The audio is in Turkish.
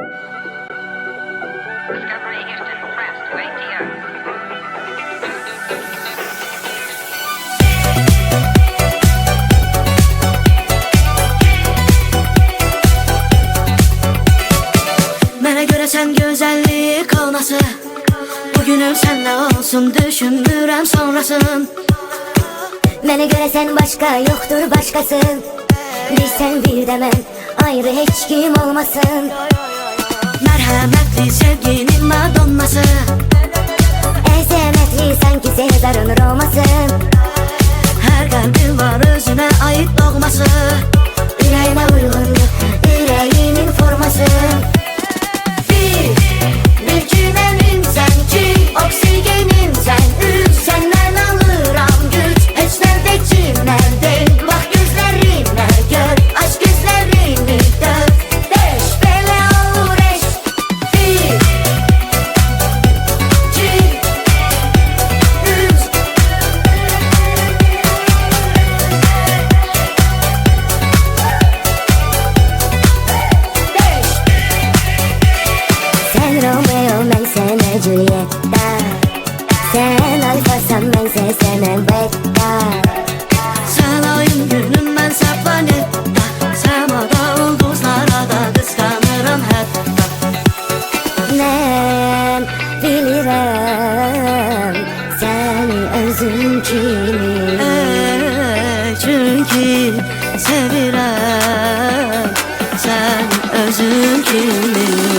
Mənə görə sən gözəllik olması Bugünüm sənlə olsun düşünmürəm sonrasın. Mənə görə sən başqa yoxdur başqasın Bir sən bir də mən ayrı heç kim olmasın Merhametli sevginin madonnası. Ezemetli sanki zehirler onur olması Her kalbin var özüne ait dogması. Sana Julieta Sen alfasan bense sana beta Sen ayın günüm mənsə planetdə Səmada ulduzlara da qısqanıram hətta Ben bilirəm Səni özüm kimi Ey, Çünki sevirəm Sən özün kimi